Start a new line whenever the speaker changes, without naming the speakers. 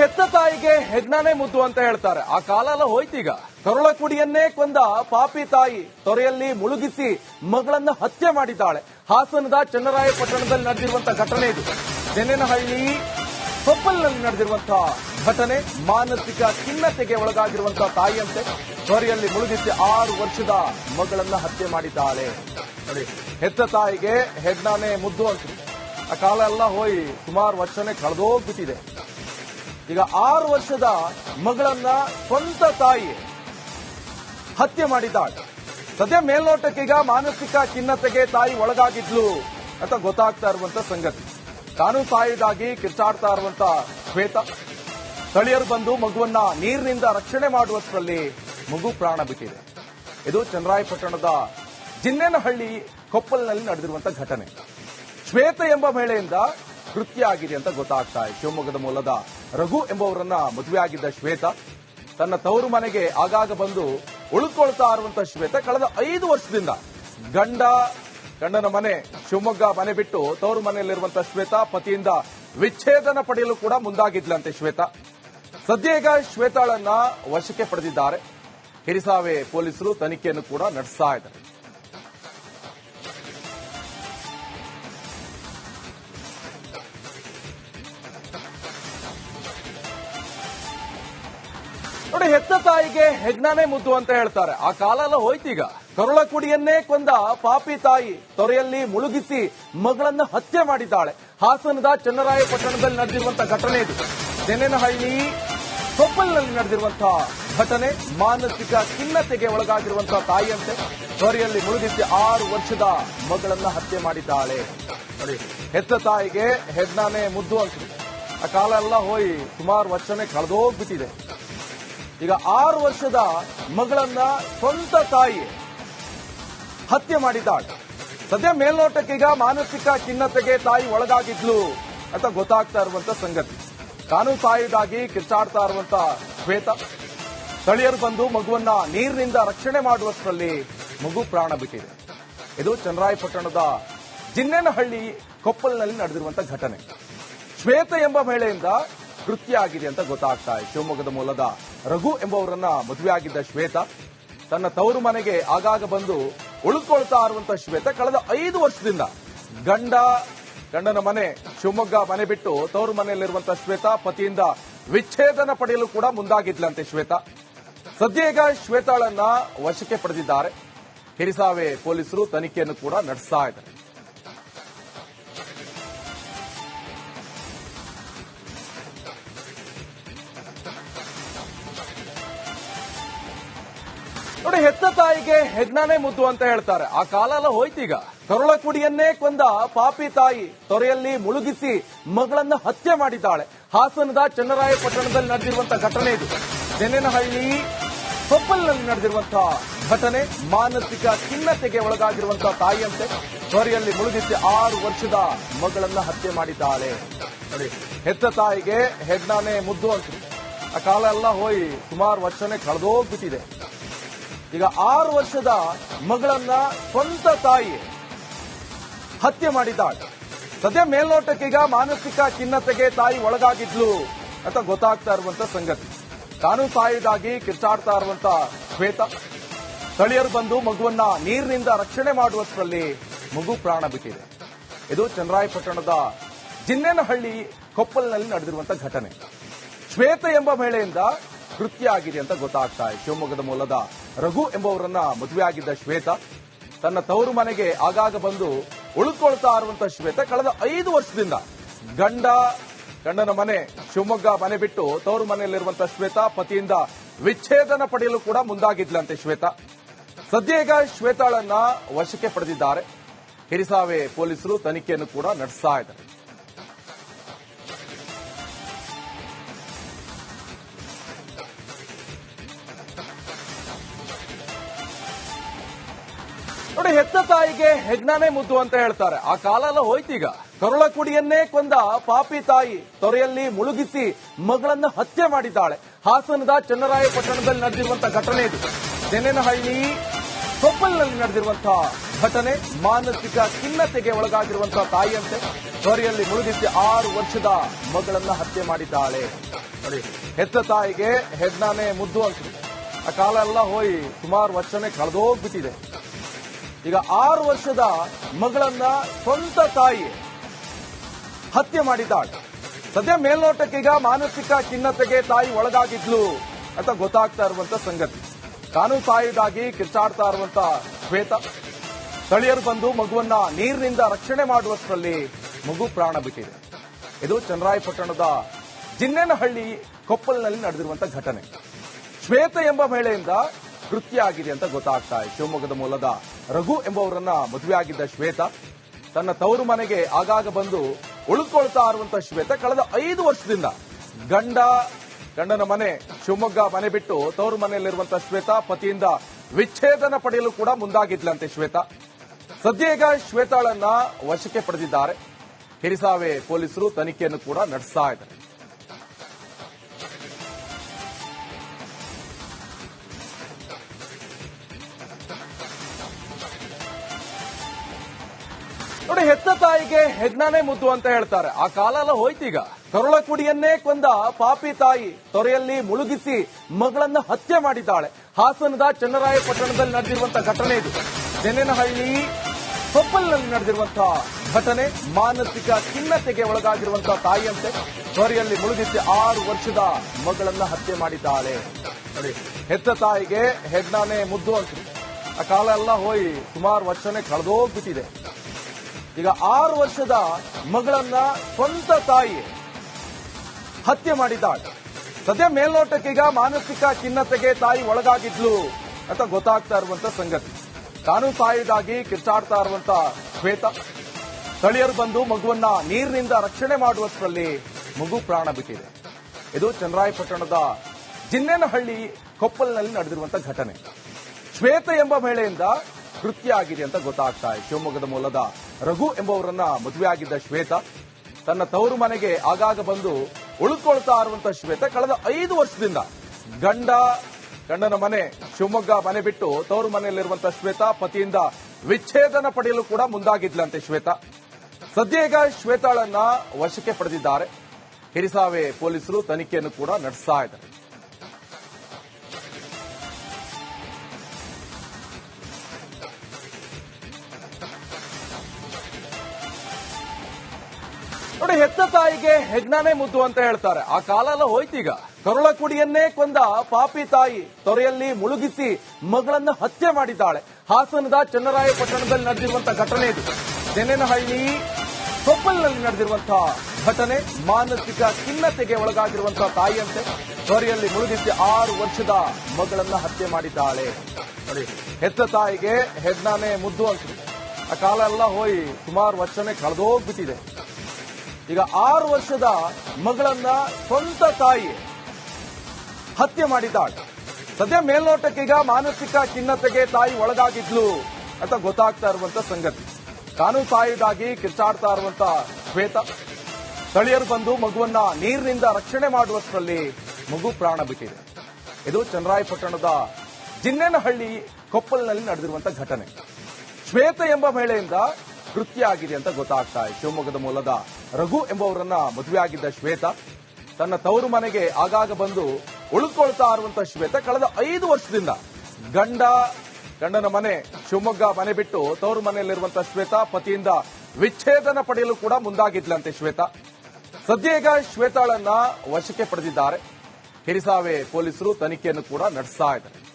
ಹೆತ್ತ ತಾಯಿಗೆ ಹೆಗ್ನಾನೇ ಮುದ್ದು ಅಂತ ಹೇಳ್ತಾರೆ. ಆ ಕಾಲ ಎಲ್ಲ ಹೋಯ್ತೀಗ. ಕರುಳ ಕುಡಿಯನ್ನೇ ಕೊಂದ ಪಾಪಿ ತಾಯಿ ತೊರೆಯಲ್ಲಿ ಮುಳುಗಿಸಿ ಮಗಳನ್ನ ಹತ್ಯೆ ಮಾಡಿದ್ದಾಳೆ. ಹಾಸನದ ಚನ್ನರಾಯಪಟ್ಟಣದಲ್ಲಿ ನಡೆದಿರುವಂತಹ ಘಟನೆ ಇದು. ಜನೇನಹಳ್ಳಿ ಕೊಪ್ಪಲ್ನಲ್ಲಿ ನಡೆದಿರುವಂತಹ ಘಟನೆ. ಮಾನಸಿಕ ಖಿನ್ನತೆಗೆ ಒಳಗಾಗಿರುವಂತಹ ತಾಯಿಯಂತೆ ತೊರೆಯಲ್ಲಿ ಮುಳುಗಿಸಿ ಆರು ವರ್ಷದ ಮಗಳನ್ನ ಹತ್ಯೆ ಮಾಡಿದ್ದಾಳೆ. ಹೆತ್ತ ತಾಯಿಗೆ ಹೆಗ್ನಾನೇ ಮುದ್ದು ಅಂತ ಆ ಕಾಲ ಎಲ್ಲ ಹೋಯಿ ಸುಮಾರು ವರ್ಷನೇ ಕಳೆದೋಗ್ಬಿಟ್ಟಿದೆ. ಈಗ ಆರು ವರ್ಷದ ಮಗಳನ್ನ ಸ್ವಂತ ತಾಯಿ ಹತ್ಯೆ ಮಾಡಿದ್ದಾಳೆ. ಸದ್ಯ ಮೇಲ್ನೋಟಕ್ಕೀಗ ಮಾನಸಿಕ ಖಿನ್ನತೆಗೆ ತಾಯಿ ಒಳಗಾಗಿದ್ಲು ಅಂತ ಗೊತ್ತಾಗ್ತಾ ಇರುವಂತ ಸಂಗತಿ. ತಾನು ತಾಯಿಗಾಗಿ ಕಿರ್ಚಾಡ್ತಾ ಇರುವಂತ ಶ್ವೇತ. ಸ್ಥಳೀಯರು ಬಂದು ಮಗುವನ್ನ ನೀರಿನಿಂದ ರಕ್ಷಣೆ ಮಾಡುವಷ್ಟರಲ್ಲಿ ಮಗು ಪ್ರಾಣ ಬಿಟ್ಟಿದೆ. ಇದು ಚಂದ್ರಾಯಪಟ್ಟಣದ ಜಿನ್ನೇನಹಳ್ಳಿ ಕೊಪ್ಪಲ್ನಲ್ಲಿ ನಡೆದಿರುವಂತಹ ಘಟನೆ. ಶ್ವೇತ ಎಂಬ ಮಹಿಳೆಯಿಂದ ಕೃತ್ಯ ಆಗಿದೆ ಅಂತ ಗೊತ್ತಾಗ್ತಾ ಇದೆ. ಶಿವಮೊಗ್ಗದ ಮೂಲದ ರಘು ಎಂಬುವರನ್ನ ಮದುವೆಯಾಗಿದ್ದ ಶ್ವೇತ ತನ್ನ ತವರು ಮನೆಗೆ ಆಗಾಗ ಬಂದು ಉಳ್ಕೊಳ್ತಾ ಇರುವಂತ ಶ್ವೇತ ಕಳೆದ ಐದು ವರ್ಷದಿಂದ ಗಂಡ, ಗಂಡನ ಮನೆ, ಶಿವಮೊಗ್ಗ ಮನೆ ಬಿಟ್ಟು ತವರು ಮನೆಯಲ್ಲಿರುವಂತ ಶ್ವೇತ ಪತಿಯಿಂದ ವಿಚ್ಛೇದನ ಪಡೆಯಲು ಕೂಡ ಮುಂದಾಗಿದ್ಲಂತೆ ಶ್ವೇತ. ಸದ್ಯ ಈಗ ಶ್ವೇತಾಳನ್ನ ವಶಕ್ಕೆ ಪಡೆದಿದ್ದಾರೆ. ಹಿರಿಸಾವೆ ಪೊಲೀಸರು ತನಿಖೆಯನ್ನು ಕೂಡ ನಡೆಸ್ತಾ ಇದ್ದಾರೆ. ನೋಡಿ, ಹೆತ್ತ ತಾಯಿಗೆ ಹೆಗ್ನಾನೆ ಮುದ್ದು ಅಂತ ಹೇಳ್ತಾರೆ. ಆ ಕಾಲ ಎಲ್ಲ ಹೋಯ್ತೀಗ ಕರುಳ ಕುಡಿಯನ್ನೇ ಕೊಂದ ಪಾಪಿ ತಾಯಿ ತೊರೆಯಲ್ಲಿ ಮುಳುಗಿಸಿ ಮಗಳನ್ನ ಹತ್ಯೆ ಮಾಡಿದ್ದಾಳೆ. ಹಾಸನದ ಚನ್ನರಾಯಪಟ್ಟಣದಲ್ಲಿ ನಡೆದಿರುವಂತಹ ಘಟನೆ ಇದು. ಜನೆನಹಳ್ಳಿ ಕೊಪ್ಪಲ್ನಲ್ಲಿ ನಡೆದಿರುವಂತಹ ಘಟನೆ. ಮಾನಸಿಕ ಖಿನ್ನತೆಗೆ ಒಳಗಾಗಿರುವಂತಹ ತಾಯಿಯಂತೆ ತೊರೆಯಲ್ಲಿ ಮುಳುಗಿಸಿ ಆರು ವರ್ಷದ ಮಗಳನ್ನ ಹತ್ಯೆ ಮಾಡಿದ್ದಾಳೆ. ನೋಡಿ, ಹೆತ್ತ ತಾಯಿಗೆ ಹೆಗ್ನಾನೆ ಮುದ್ದು ಅಂತ ಆ ಕಾಲ ಎಲ್ಲ ಹೋಯಿ ಸುಮಾರು ವರ್ಷನೇ ಕಳೆದೋಗ್ಬಿಟ್ಟಿದೆ. ಈಗ ಆರು ವರ್ಷದ ಮಗಳನ್ನ ಸ್ವಂತ ತಾಯಿ ಹತ್ಯೆ ಮಾಡಿದ್ದಾಳೆ. ಸದ್ಯ ಮೇಲ್ನೋಟಕ್ಕೀಗ ಮಾನಸಿಕ ಖಿನ್ನತೆಗೆ ತಾಯಿ ಒಳಗಾಗಿದ್ಲು ಅಂತ ಗೊತ್ತಾಗ್ತಾ ಇರುವಂತ ಸಂಗತಿ. ತಾನು ತಾಯಿದಾಗಿ ಕಿರ್ಚಾಡ್ತಾ ಇರುವಂತ ಶ್ವೇತ. ಸ್ಥಳೀಯರು ಬಂದು ಮಗುವನ್ನ ನೀರಿನಿಂದ ರಕ್ಷಣೆ ಮಾಡುವಷ್ಟರಲ್ಲಿ ಮಗು ಪ್ರಾಣ ಬಿಟ್ಟಿದೆ. ಇದು ಚನ್ನರಾಯಪಟ್ಟಣದ ಜಿನ್ನೆನಹಳ್ಳಿ ಕೊಪ್ಪಲ್ನಲ್ಲಿ ನಡೆದಿರುವಂತಹ ಘಟನೆ. ಶ್ವೇತ ಎಂಬ ಮಹಿಳೆಯಿಂದ ಕೃತ್ಯ ಆಗಿದೆ ಅಂತ ಗೊತ್ತಾಗ್ತಾ ಇದೆ. ಶಿವಮೊಗ್ಗದ ಮೂಲದ ರಘು ಎಂಬುವರನ್ನ ಮದುವೆಯಾಗಿದ್ದ ಶ್ವೇತ, ತನ್ನ ತವರು ಮನೆಗೆ ಆಗಾಗ ಬಂದು ಉಳ್ಕೊಳ್ತಾ ಇರುವಂತಹ ಶ್ವೇತ ಕಳೆದ ಐದು ವರ್ಷದಿಂದ ಗಂಡ, ಗಂಡನ ಮನೆ, ಶಿವಮೊಗ್ಗ ಮನೆ ಬಿಟ್ಟು ತವರು ಮನೆಯಲ್ಲಿರುವಂತಹ ಶ್ವೇತ ಪತಿಯಿಂದ ವಿಚ್ಛೇದನ ಪಡೆಯಲು ಕೂಡ ಮುಂದಾಗಿದ್ಲಂತೆ ಶ್ವೇತ. ಸದ್ಯ ಈಗ ಶ್ವೇತಾಳನ್ನ ವಶಕ್ಕೆ ಪಡೆದಿದ್ದಾರೆ. ಹಿರಿಸಾವೆ ಪೊಲೀಸರು ತನಿಖೆಯನ್ನು ಕೂಡ ನಡೆಸ್ತಾ ಇದ್ದಾರೆ. ನೋಡಿ, ಹೆತ್ತ ತಾಯಿಗೆ ಹೆಗ್ನಾನೇ ಮುದ್ದು ಅಂತ ಹೇಳ್ತಾರೆ. ಆ ಕಾಲ ಎಲ್ಲ ಹೋಯ್ತೀಗ. ಕರುಳ ಕುಡಿಯನ್ನೇ ಕೊಂದ ಪಾಪಿ ತಾಯಿ ತೊರೆಯಲ್ಲಿ ಮುಳುಗಿಸಿ ಮಗಳನ್ನ ಹತ್ಯೆ ಮಾಡಿದ್ದಾಳೆ. ಹಾಸನದ ಚನ್ನರಾಯಪಟ್ಟಣದಲ್ಲಿ ನಡೆದಿರುವಂತಹ ಘಟನೆ ಇದು. ಜನೇನಹಳ್ಳಿ ಕೊಪ್ಪಲ್ನಲ್ಲಿ ನಡೆದಿರುವಂತಹ ಘಟನೆ. ಮಾನಸಿಕ ಖಿನ್ನತೆಗೆ ಒಳಗಾಗಿರುವಂತಹ ತಾಯಿಯಂತೆ ತೊರೆಯಲ್ಲಿ ಮುಳುಗಿಸಿ ಆರು ವರ್ಷದ ಮಗಳನ್ನ ಹತ್ಯೆ ಮಾಡಿದ್ದಾಳೆ. ನೋಡಿ, ಹೆತ್ತ ತಾಯಿಗೆ ಹೆಗ್ನಾನೇ ಮುದ್ದು ಅಂತ ಆ ಕಾಲ ಎಲ್ಲ ಹೋಯಿ ಸುಮಾರು ವರ್ಷನೇ ಕಳೆದೋಗ್ಬಿಟ್ಟಿದೆ. ಈಗ ಆರು ವರ್ಷದ ಮಗಳನ್ನ ಸ್ವಂತ ತಾಯಿ ಹತ್ಯೆ ಮಾಡಿದ್ದಾಳೆ. ಸದ್ಯ ಮೇಲ್ನೋಟಕ್ಕೀಗ ಮಾನಸಿಕ ಖಿನ್ನತೆಗೆ ತಾಯಿ ಒಳಗಾಗಿದ್ಲು ಅಂತ ಗೊತ್ತಾಗ್ತಾ ಇರುವಂತ ಸಂಗತಿ. ತಾನು ತಾಯಿಗಾಗಿ ಕಿರ್ಚಾಡ್ತಾ ಇರುವಂತ ಶ್ವೇತ. ಸ್ಥಳೀಯರು ಬಂದು ಮಗುವನ್ನ ನೀರಿನಿಂದ ರಕ್ಷಣೆ ಮಾಡುವಷ್ಟರಲ್ಲಿ ಮಗು ಪ್ರಾಣ ಬಿಟ್ಟಿದೆ. ಇದು ಚನ್ನರಾಯಪಟ್ಟಣದ ಜಿನ್ನೇನಹಳ್ಳಿ ಕೊಪ್ಪಲ್ನಲ್ಲಿ ನಡೆದಿರುವಂತಹ ಘಟನೆ. ಶ್ವೇತ ಎಂಬ ಮಹಿಳೆಯಿಂದ ಕೃತ್ಯ ಆಗಿದೆ ಅಂತ ಗೊತ್ತಾಗ್ತಾ ಇದೆ. ಶಿವಮೊಗ್ಗದ ಮೂಲದ ರಘು ಎಂಬುವರನ್ನ ಮದುವೆಯಾಗಿದ್ದ ಶ್ವೇತ ತನ್ನ ತವರು ಮನೆಗೆ ಆಗಾಗ ಬಂದು ಉಳ್ಕೊಳ್ತಾ ಇರುವಂತ ಶ್ವೇತ ಕಳೆದ ಐದು ವರ್ಷದಿಂದ ಗಂಡ, ಗಂಡನ ಮನೆ, ಶಿವಮೊಗ್ಗ ಮನೆ ಬಿಟ್ಟು ತವರು ಮನೆಯಲ್ಲಿರುವಂತಹ ಶ್ವೇತ ಪತಿಯಿಂದ ವಿಚ್ಛೇದನ ಪಡೆಯಲು ಕೂಡ ಮುಂದಾಗಿದ್ಲಂತೆ ಶ್ವೇತ. ಸದ್ಯ ಈಗ ಶ್ವೇತಾಳನ್ನ ವಶಕ್ಕೆ ಪಡೆದಿದ್ದಾರೆ. ಹಿರಿಸಾವೆ ಪೊಲೀಸರು ತನಿಖೆಯನ್ನು ಕೂಡ ನಡೆಸ್ತಾ ಇದ್ದಾರೆ. ಹೆತ್ತ ತಾಯಿಗೆ ಹೆಗ್ನಾನೇ ಮುದ್ದು ಅಂತ ಹೇಳ್ತಾರೆ. ಆ ಕಾಲ ಎಲ್ಲ ಹೋಯ್ತೀಗ ಕರುಳ ಕುಡಿಯನ್ನೇ ಕೊಂದ ಪಾಪಿ ತಾಯಿ ತೊರೆಯಲ್ಲಿ ಮುಳುಗಿಸಿ ಮಗಳನ್ನ ಹತ್ಯೆ ಮಾಡಿದ್ದಾಳೆ. ಹಾಸನದ ಚನ್ನರಾಯಪಟ್ಟಣದಲ್ಲಿ ನಡೆದಿರುವಂತಹ ಘಟನೆ ಇದು. ಜನೆನಹಳ್ಳಿ ಕೊಪ್ಪಲ್ನಲ್ಲಿ ನಡೆದಿರುವಂತಹ ಘಟನೆ. ಮಾನಸಿಕ ಖಿನ್ನತೆಗೆ ಒಳಗಾಗಿರುವಂತಹ ತಾಯಿಯಂತೆ ತೊರೆಯಲ್ಲಿ ಮುಳುಗಿಸಿ ಆರು ವರ್ಷದ ಮಗಳನ್ನ ಹತ್ಯೆ ಮಾಡಿದ್ದಾಳೆ. ಹೆತ್ತ ತಾಯಿಗೆ ಹೆಗ್ನಾನೇ ಮುದ್ದು ಅಂತ ಆ ಕಾಲ ಎಲ್ಲ ಹೋಯಿ ಸುಮಾರು ವರ್ಷನೇ ಕಳೆದೋಗ್ಬಿಟ್ಟಿದೆ. ಈಗ ಆರು ವರ್ಷದ ಮಗಳನ್ನ ಸ್ವಂತ ತಾಯಿ ಹತ್ಯೆ ಮಾಡಿದ್ದಾಳೆ. ಸದ್ಯ ಮೇಲ್ನೋಟಕ್ಕೀಗ ಮಾನಸಿಕ ಖಿನ್ನತೆಗೆ ತಾಯಿ ಒಳಗಾಗಿದ್ಲು ಅಂತ ಗೊತ್ತಾಗ್ತಾ ಇರುವಂತ ಸಂಗತಿ. ತಾನು ತಾಯಿದಾಗಿ ಕಿರ್ಚಾಡ್ತಾ ಇರುವಂತ ಶ್ವೇತ. ಸ್ಥಳೀಯರು ಬಂದು ಮಗುವನ್ನ ನೀರಿನಿಂದ ರಕ್ಷಣೆ ಮಾಡುವಷ್ಟರಲ್ಲಿ ಮಗು ಪ್ರಾಣ ಬಿಟ್ಟಿದೆ. ಇದು ಚನ್ನರಾಯಪಟ್ಟಣದ ಜಿನ್ನೇನಹಳ್ಳಿ ಕೊಪ್ಪಲ್ನಲ್ಲಿ ನಡೆದಿರುವಂತಹ ಘಟನೆ. ಶ್ವೇತ ಎಂಬ ಮಹಿಳೆಯಿಂದ ಕೃತ್ಯ ಆಗಿದೆ ಅಂತ ಗೊತ್ತಾಗ್ತಾ ಇದೆ. ಶಿವಮೊಗ್ಗದ ಮೂಲದ ರಘು ಎಂಬವರನ್ನ ಮದುವೆಯಾಗಿದ್ದ ಶ್ವೇತ, ತನ್ನ ತವರು ಮನೆಗೆ ಆಗಾಗ ಬಂದು ಉಳ್ಕೊಳ್ತಾ ಇರುವಂತ ಶ್ವೇತ ಕಳೆದ ಐದು ವರ್ಷದಿಂದ ಗಂಡ, ಗಂಡನ ಮನೆ, ಶಿವಮೊಗ್ಗ ಮನೆ ಬಿಟ್ಟು ತವರು ಮನೆಯಲ್ಲಿರುವಂತಹ ಶ್ವೇತ ಪತಿಯಿಂದ ವಿಚ್ಛೇದನ ಪಡೆಯಲು ಕೂಡ ಮುಂದಾಗಿದ್ಲಂತೆ ಶ್ವೇತ. ಸದ್ಯ ಈಗ ಶ್ವೇತಾಳನ್ನ ವಶಕ್ಕೆ ಪಡೆದಿದ್ದಾರೆ. ಹಿರಿಸಾವೆ ಪೊಲೀಸರು ತನಿಖೆಯನ್ನು ಕೂಡ ನಡೆಸ್ತಾ ಇದ್ದಾರೆ. ನೋಡಿ, ಹೆತ್ತ ತಾಯಿಗೆ ಹೆಗ್ನಾನೇ ಮುದ್ದು ಅಂತ ಹೇಳ್ತಾರೆ. ಆ ಕಾಲ ಎಲ್ಲ ಹೋಯ್ತೀಗ. ಕರುಳ ಕುಡಿಯನ್ನೇ ಕೊಂದ ಪಾಪಿ ತಾಯಿ ತೊರೆಯಲ್ಲಿ ಮುಳುಗಿಸಿ ಮಗಳನ್ನ ಹತ್ಯೆ ಮಾಡಿದ್ದಾಳೆ. ಹಾಸನದ ಚನ್ನರಾಯಪಟ್ಟಣದಲ್ಲಿ ನಡೆದಿರುವಂತಹ ಘಟನೆ ಇದು. ಜನೇನಹಳ್ಳಿ ಕೊಪ್ಪಲ್ನಲ್ಲಿ ನಡೆದಿರುವಂತಹ ಘಟನೆ. ಮಾನಸಿಕ ಖಿನ್ನತೆಗೆ ಒಳಗಾಗಿರುವಂತಹ ತಾಯಿಯಂತೆ ತೊರೆಯಲ್ಲಿ ಮುಳುಗಿಸಿ ಆರು ವರ್ಷದ ಮಗಳನ್ನ ಹತ್ಯೆ ಮಾಡಿದ್ದಾಳೆ. ನೋಡಿ, ಹೆತ್ತ ತಾಯಿಗೆ ಹೆಗ್ನಾನೇ ಮುದ್ದು ಅಂತ ಆ ಕಾಲ ಎಲ್ಲ ಹೋಯಿ ಸುಮಾರು ವರ್ಷನೇ ಕಳೆದೋಗ್ಬಿಟ್ಟಿದೆ. ಈಗ ಆರು ವರ್ಷದ ಮಗಳನ್ನ ಸ್ವಂತ ತಾಯಿ ಹತ್ಯೆ ಮಾಡಿದ್ದಾಳೆ. ಸದ್ಯ ಮೇಲ್ನೋಟಕ್ಕೀಗ ಮಾನಸಿಕ ಖಿನ್ನತೆಗೆ ತಾಯಿ ಒಳಗಾಗಿದ್ಲು ಅಂತ ಗೊತ್ತಾಗ್ತಾ ಇರುವಂತ ಸಂಗತಿ. ತಾನು ತಾಯಿದಾಗಿ ಕಿರ್ಚಾಡ್ತಾ ಇರುವಂತ ಶ್ವೇತ. ಸ್ಥಳೀಯರು ಬಂದು ಮಗುವನ್ನ ನೀರಿನಿಂದ ರಕ್ಷಣೆ ಮಾಡುವಷ್ಟರಲ್ಲಿ ಮಗು ಪ್ರಾಣ ಬಿಟ್ಟಿದೆ. ಇದು ಚಂದ್ರಾಯಪಟ್ಟಣದ ಜಿನ್ನೇನಹಳ್ಳಿ ಕೊಪ್ಪಲ್ನಲ್ಲಿ ನಡೆದಿರುವಂತ ಘಟನೆ. ಶ್ವೇತ ಎಂಬ ಮಹಿಳೆಯಿಂದ ಕೃತ್ಯ ಆಗಿದೆ ಅಂತ ಗೊತ್ತಾಗ್ತಾ ಇದೆ. ಶಿವಮೊಗ್ಗದ ಮೂಲದ ರಘು ಎಂಬವರನ್ನ ಮದುವೆಯಾಗಿದ್ದ ಶ್ವೇತ ತನ್ನ ತವರು ಮನೆಗೆ ಆಗಾಗ ಬಂದು ಉಳ್ಕೊಳ್ತಾ ಇರುವಂತಹ ಶ್ವೇತ ಕಳೆದ ಐದು ವರ್ಷದಿಂದ ಗಂಡ, ಗಂಡನ ಮನೆ, ಶಿವಮೊಗ್ಗ ಮನೆ ಬಿಟ್ಟು ತವರು ಮನೆಯಲ್ಲಿರುವಂತಹ ಶ್ವೇತ ಪತಿಯಿಂದ ವಿಚ್ಛೇದನ ಪಡೆಯಲು ಕೂಡ ಮುಂದಾಗಿದ್ಲಂತೆ ಶ್ವೇತ. ಸದ್ಯ ಈಗ ಶ್ವೇತಾಳನ್ನ ವಶಕ್ಕೆ ಪಡೆದಿದ್ದಾರೆ. ಹಿರಿಸಾವೆ ಪೊಲೀಸರು ತನಿಖೆಯನ್ನು ಕೂಡ ನಡೆಸ್ತಾ ಇದ್ದಾರೆ. ನೋಡಿ, ಹೆತ್ತ ತಾಯಿಗೆ ಹೆಗ್ನಾನೇ ಮುದ್ದು ಅಂತ ಹೇಳ್ತಾರೆ. ಆ ಕಾಲ ಎಲ್ಲ ಹೋಯ್ತೀಗ. ಕರುಳ ಕುಡಿಯನ್ನೇ ಕೊಂದ ಪಾಪಿ ತಾಯಿ ತೊರೆಯಲ್ಲಿ ಮುಳುಗಿಸಿ ಮಗಳನ್ನ ಹತ್ಯೆ ಮಾಡಿದ್ದಾಳೆ. ಹಾಸನದ ಚನ್ನರಾಯಪಟ್ಟಣದಲ್ಲಿ ನಡೆದಿರುವಂತಹ ಘಟನೆ ಇದು. ನೆನೆನಹಳ್ಳಿ ಕೊಪ್ಪಲ್ನಲ್ಲಿ ನಡೆದಿರುವಂತಹ ಘಟನೆ, ಮಾನಸಿಕ ಖಿನ್ನತೆಗೆ ಒಳಗಾಗಿರುವಂತಹ ತಾಯಿಯಂತೆ ತೊರೆಯಲ್ಲಿ ಮುಳುಗಿಸಿ ಆರು ವರ್ಷದ ಮಗಳನ್ನ ಹತ್ಯೆ ಮಾಡಿದ್ದಾಳೆ. ನೋಡಿ, ಹೆತ್ತ ತಾಯಿಗೆ ಹೆಗ್ನಾನೇ ಮುದ್ದು ಅಂತ ಆ ಕಾಲ ಎಲ್ಲ ಹೋಯಿ ಸುಮಾರು ವರ್ಷನೇ ಕಳೆದೋಗ್ಬಿಟ್ಟಿದೆ. ಈಗ ಆರು ವರ್ಷದ ಮಗಳನ್ನ ಸ್ವಂತ ತಾಯಿ ಹತ್ಯೆ ಮಾಡಿದ್ದಾಳೆ. ಸದ್ಯ ಮೇಲ್ನೋಟಕ್ಕೀಗ ಮಾನಸಿಕ ಖಿನ್ನತೆಗೆ ತಾಯಿ ಒಳಗಾಗಿದ್ಲು ಅಂತ ಗೊತ್ತಾಗ್ತಾ ಇರುವಂತ ಸಂಗತಿ. ತಾನು ತಾಯಿದಾಗಿ ಕಿರ್ಚಾಡ್ತಾ ಇರುವಂತ ಶ್ವೇತ. ಸ್ಥಳೀಯರು ಬಂದು ಮಗುವನ್ನ ನೀರಿನಿಂದ ರಕ್ಷಣೆ ಮಾಡುವಷ್ಟರಲ್ಲಿ ಮಗು ಪ್ರಾಣ ಬಿಟ್ಟಿದೆ. ಇದು ಚನ್ನರಾಯಪಟ್ಟಣದ ಜಿನ್ನೆನಹಳ್ಳಿ ಕೊಪ್ಪಲ್ನಲ್ಲಿ ನಡೆದಿರುವಂತಹ ಘಟನೆ. ಶ್ವೇತ ಎಂಬ ಮಹಿಳೆಯಿಂದ ಕೃತ್ಯ ಆಗಿದೆ ಅಂತ ಗೊತ್ತಾಗ್ತಾ ಇದೆ. ಶಿವಮೊಗ್ಗದ ಮೂಲದ ರಘು ಎಂಬವರನ್ನ ಮದುವೆಯಾಗಿದ್ದ ಶ್ವೇತ, ತನ್ನ ತವರು ಮನೆಗೆ ಆಗಾಗ ಬಂದು ಉಳ್ಕೊಳ್ತಾ ಇರುವಂತಹ ಶ್ವೇತ ಕಳೆದ ಐದು ವರ್ಷದಿಂದ ಗಂಡ, ಗಂಡನ ಮನೆ, ಶಿವಮೊಗ್ಗ ಮನೆ ಬಿಟ್ಟು ತವರು ಮನೆಯಲ್ಲಿರುವಂತಹ ಶ್ವೇತ ಪತಿಯಿಂದ ವಿಚ್ಛೇದನ ಪಡೆಯಲು ಕೂಡ ಮುಂದಾಗಿದ್ಲಂತೆ ಶ್ವೇತಾ. ಸದ್ಯ ಈಗ ಶ್ವೇತಾಳನ್ನ ವಶಕ್ಕೆ ಪಡೆದಿದ್ದಾರೆ. ಹಿರಿಸಾವೆ ಪೊಲೀಸರು ತನಿಖೆಯನ್ನು ಕೂಡ ನಡೆಸ್ತಾ ಇದ್ದಾರೆ.